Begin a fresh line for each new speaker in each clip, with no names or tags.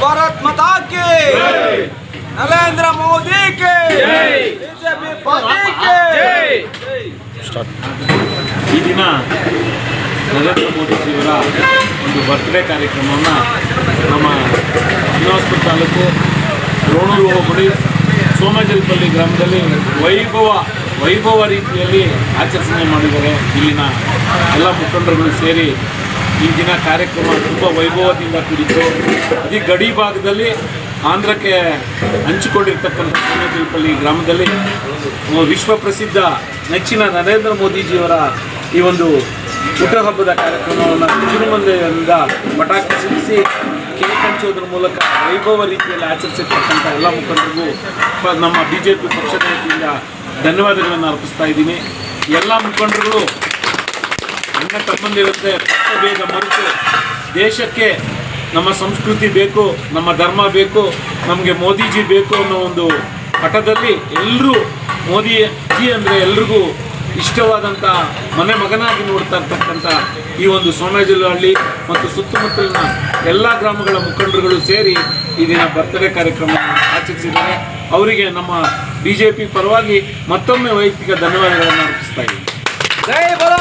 ಭಾರತ್ ಮತಾಕೆ ನರೇಂದ್ರ ಮೋದಿ ಕೆ ಬಿಜೆಪಿ
ಈ ದಿನ ನರೇಂದ್ರ ಮೋದಿಜಿಯವರ ಒಂದು ಬರ್ತ್ಡೇ ಕಾರ್ಯಕ್ರಮವನ್ನು ನಮ್ಮ ಶ್ರೀನಿವಾಸಪುರ ತಾಲೂಕು ರೋಣೂರು ಹೋಬಳಿ ಸೋಮಜಲ್ಪಲ್ಲಿ ಗ್ರಾಮದಲ್ಲಿ ವೈಭವ ವೈಭವ ರೀತಿಯಲ್ಲಿ ಆಚರಣೆ ಮಾಡಿದ್ದಾರೆ ಇಲ್ಲಿನ ಎಲ್ಲ ಮುಖಂಡರುಗಳು ಸೇರಿ ಈ ದಿನ ಕಾರ್ಯಕ್ರಮ ತುಂಬ ವೈಭವದಿಂದ ಕೂಡಿತ್ತು. ಈ ಗಡಿ ಭಾಗದಲ್ಲಿ ಆಂಧ್ರಕ್ಕೆ ಹಂಚಿಕೊಂಡಿರ್ತಕ್ಕಂಥ ಸೋಮಜಲಪಲ್ಲಿ ಗ್ರಾಮದಲ್ಲಿ ವಿಶ್ವ ಪ್ರಸಿದ್ಧ ನೆಚ್ಚಿನ ನರೇಂದ್ರ ಮೋದಿಜಿಯವರ ಈ ಒಂದು ಹುಟ್ಟುಹಬ್ಬದ ಕಾರ್ಯಕ್ರಮವನ್ನು ತಿರುಮಲೆಯಿಂದ ಪಟಾಕಿ ಸಿಡಿಸಿ ಕೇಕ್ ಹಂಚೋದ್ರ ಮೂಲಕ ವೈಭವ ರೀತಿಯಲ್ಲಿ ಆಚರಿಸಿರ್ತಕ್ಕಂಥ ಎಲ್ಲ ಮುಖಂಡರಿಗೂ ನಮ್ಮ ಬಿ ಜೆ ಪಿ ಪಕ್ಷದ ವತಿಯಿಂದ ಧನ್ಯವಾದಗಳನ್ನು ಅರ್ಪಿಸ್ತಾ ಇದ್ದೀನಿ. ಎಲ್ಲ ಮುಖಂಡರುಗಳು ಅಣ್ಣ ತಮ್ಮಂದಿರುತ್ತೆ ಬೇಗ ಮರೆತು. ದೇಶಕ್ಕೆ ನಮ್ಮ ಸಂಸ್ಕೃತಿ ಬೇಕು, ನಮ್ಮ ಧರ್ಮ ಬೇಕು, ನಮಗೆ ಮೋದಿಜಿ ಬೇಕು ಅನ್ನೋ ಒಂದು ಹಠದಲ್ಲಿ ಎಲ್ಲರೂ ಮೋದಿ ಜಿ ಅಂದರೆ ಎಲ್ರಿಗೂ ಇಷ್ಟವಾದಂಥ ಮನೆ ಮಗನಾಗಿ ನೋಡ್ತಾ ಇರ್ತಕ್ಕಂಥ ಈ ಒಂದು ಸೋಮೇಜಲಹಳ್ಳಿ ಮತ್ತು ಸುತ್ತಮುತ್ತಲಿನ ಎಲ್ಲ ಗ್ರಾಮಗಳ ಮುಖಂಡರುಗಳು ಸೇರಿ ಈ ದಿನ ಬರ್ತ್ಡೇ ಕಾರ್ಯಕ್ರಮ ಆಚರಿಸಿದ್ದಾರೆ. ಅವರಿಗೆ ನಮ್ಮ ಬಿ ಪರವಾಗಿ ಮತ್ತೊಮ್ಮೆ ವೈಯಕ್ತಿಕ ಧನ್ಯವಾದಗಳನ್ನು ಅರ್ಪಿಸ್ತಾ ಇದ್ದೀನಿ.
ಜೈ ಬಲ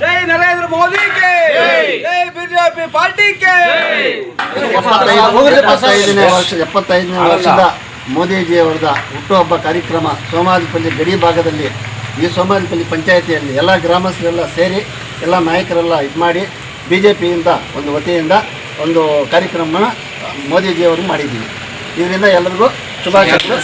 ಜೈ! ನರೇಂದ್ರ ಮೋದಿ ಜೈ! ಬಿಜೆಪಿ
ಪಾರ್ಟಿ ಎಪ್ಪತ್ತೈದನೇ ವರ್ಷ ಎಪ್ಪತ್ತೈದನೇ ವರ್ಷದ ಹುಟ್ಟುಹಬ್ಬ ಕಾರ್ಯಕ್ರಮ ಸೋಮಾಜಿಪಲ್ಲಿ ಗಡಿ ಭಾಗದಲ್ಲಿ ಈ ಸೋಮಾಜಿಪಲ್ಲಿ ಪಂಚಾಯಿತಿಯಲ್ಲಿ ಎಲ್ಲ ಗ್ರಾಮಸ್ಥರೆಲ್ಲ ಸೇರಿ ಎಲ್ಲ ನಾಯಕರೆಲ್ಲ ಇದು ಮಾಡಿ ಬಿ ಜೆ ಪಿಯಿಂದ ಒಂದು ವತಿಯಿಂದ ಒಂದು ಕಾರ್ಯಕ್ರಮನ ಮೋದಿಜಿಯವರು ಮಾಡಿದ್ದೀವಿ. ಇದರಿಂದ ಎಲ್ಲರಿಗೂ ಶುಭಾಶಯಗಳು.